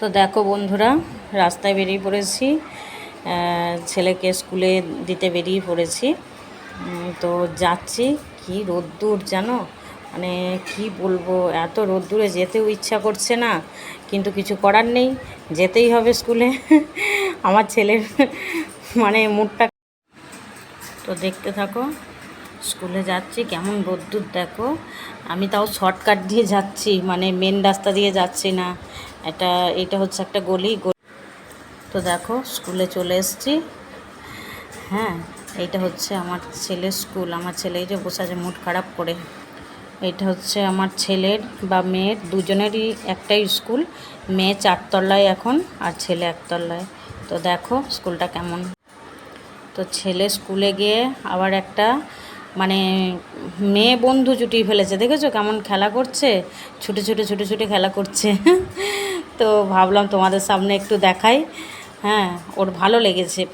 তো দেখো বন্ধুরা, রাস্তায় বেরিয়ে পড়েছি। ছেলেকে স্কুলে দিতে বেরিয়ে পড়েছি। তো যাচ্ছি। কি রোদ্দুর জানো? মানে কি বলব, এত রোদ্দুরে যেতেও ইচ্ছা করছে না, কিন্তু কিছু করার নেই। যেতেই হবে স্কুলে। আমার ছেলের মানে মুডটা তো দেখতে থাকো। স্কুলে যাচ্ছি, কেমন রোদ্দুর দেখো। আমি তাও শর্টকাট দিয়ে যাচ্ছি মানে মেন রাস্তা দিয়ে যাচ্ছি না। এটা এটা হচ্ছে একটা গলি তো দেখো, স্কুলে চলে এসেছি। হ্যাঁ এইটা হচ্ছে আমার ছেলের স্কুল। আমার ছেলে যে বসে আছে, মুড খারাপ করে। এটা হচ্ছে আমার ছেলের বা মেয়ের, দুজনেরই একটাই স্কুল। মেয়ে চারতলায় এখন, আর ছেলে একতলায়। তো দেখো, স্কুলটা কেমন। তো ছেলে স্কুলে গিয়ে আবার একটা মানে মেয়ে বন্ধু জুটিয়ে ফেলেছে। দেখেছ কেমন খেলা করছে? ছুটে ছুটে ছুটে ছুটে খেলা করছে। তো ভাবলাম তোমাদের সামনে একটু দেখাই। হ্যাঁ ওর ভালো লেগেছে।